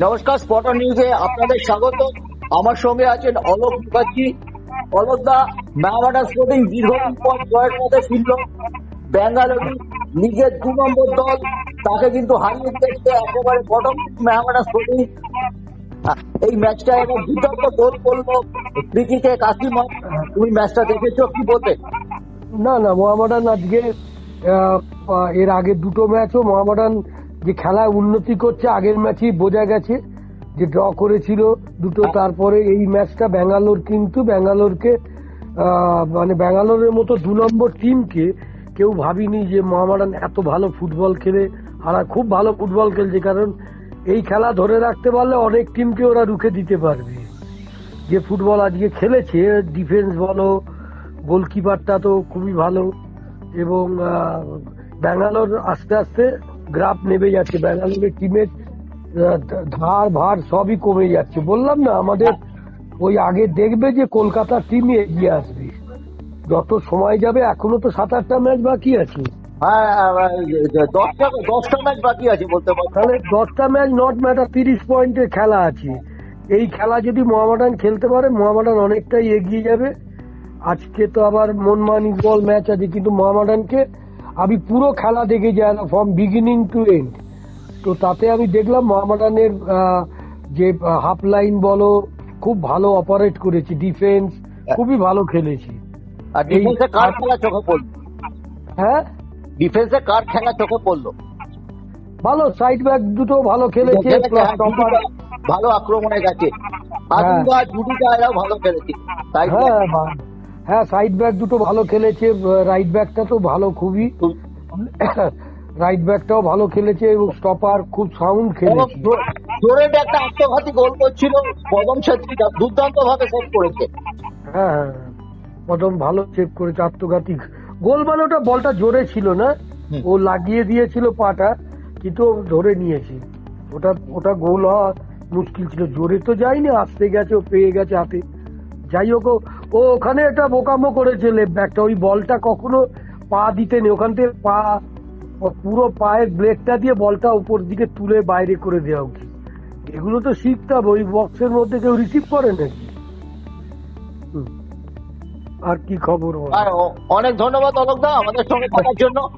নমস্কার স্পটার নিউজে আপনাদের স্বাগত। আমার সঙ্গে আছেন অলোক মুখার্জি। অলোক দা ম্যামাডা স্পোর্টিং দীর্ঘদিন পর জয়ের পথে ফিরল। ব্যাঙ্গালুরু লিগের দু নম্বর দল, তাকে কিন্তু হারিয়ে দেখতে একেবারে বটম ম্যামাডা স্পোর্টিং। এই ম্যাচটা একটা দুর্দান্ত গোল করল ক্রিকেটে কাসিমা তুমি ম্যাচটা দেখেছ কি বলতে? না না মোহামেডান আজকে এর আগে দুটো ম্যাচও মোহামেডান যে খেলায় উন্নতি করছে, আগের ম্যাচই বোঝা গেছে যে ড্র করেছিল দুটো, তারপরে এই ম্যাচটা ব্যাঙ্গালোর কিন্তু ব্যাঙ্গালোরকে মানে ব্যাঙ্গালোরের মতো দু নম্বর টিমকে কেউ ভাবিনি যে মহামারান এত ভালো ফুটবল খেলে আর খুব ভালো ফুটবল খেলছে, কারণ এই খেলা ধরে রাখতে পারলে অনেক টিমকে ওরা রুখে দিতে পারবে। যে ফুটবল আজকে খেলেছে, ডিফেন্স বলো, গোলকিপারটা তো খুবই ভালো এবং ব্যাঙ্গালোর আস্তে আস্তে গ্রাফ নেমে যাচ্ছে ব্যাঙ্গালোরের টিমের ধার ভার সবই কমে যাচ্ছে। বললাম না আমাদের ওই আগে দেখবে যে কলকাতার টিমই এগিয়ে আসবে। যত সময় যাবে এখনও তো সাত আটটা ম্যাচ বাকি আছে। হ্যাঁ দশটা দশটা ম্যাচ বাকি আছে বলতে তাহলে দশটা ম্যাচ নট ম্যাটার তিরিশ পয়েন্টের খেলা আছে। এই খেলা যদি মোহামেডান খেলতে পারে মোহামেডান অনেকটাই এগিয়ে যাবে। আজকে তো আবার মনমান ইকবল ম্যাচ আছে কিন্তু মোহামেডানকে আমি পুরো খেলা দেখে যাই না ফ্রম বিগিনিং টু এন্ড তো তাতে আমি দেখলাম মোহামেডানের যে হাফ লাইন বলো খুব ভালো অপারেট করেছি ডিফেন্স খুবই ভালো খেলেছি। আর ডিফেন্সে কার খেলা চোখে পড়ল? হ্যাঁ? ডিফেন্সে কার খেলা চোখে পড়ল? ভালো সাইড ব্যাক দুটো ভালো খেলেছে হ্যাঁ, ভালো আক্রমণে গেছে। জুডিটা এরাও ভালো খেলেছে। তাই হ্যাঁ হ্যাঁ সাইড ব্যাক দুটো ভালো খেলেছে রাইট ব্যাকটা তো ভালো খুবই। রাইট ব্যাকটাও ভালো খেলেছে এবং স্টপার খুব সাউন্ড খেলেছে। জোরে একটা আত্মঘাতী গোল করছিল পদম ছেত্রী দুর্দান্ত ভাবে সেভ করেছে। হ্যাঁ হ্যাঁ প্রথম ভালো চেক করেছে আত্মঘাতী। গোল মানে ওটা বলটা জোরে ছিল না ও লাগিয়ে দিয়েছিল পাটা কিন্তু ধরে নিয়েছে। ওটা ওটা গোল হওয়া মুশকিল ছিল। জোরে তো যায়নি আসতে গেছে ও পেয়ে গেছে হাতে। যাই হোক, ও- ওখানে একটা বোকামো করেছে লেফট ব্যাকটা। ওই বলটা কখনো পা দিতে নেই ওখান থেকে পা পুরো পায়ের ব্লেডটা দিয়ে বলটা উপর দিকে তুলে বাইরে করে দেওয়া উচিত। এগুলো তো শিখতে হবে। ওই বক্সের মধ্যে কেউ রিসিভ করে নাকি? আর কি খবর? অনেক ধন্যবাদ অলোক দা, আমাদের সঙ্গে থাকার জন্য।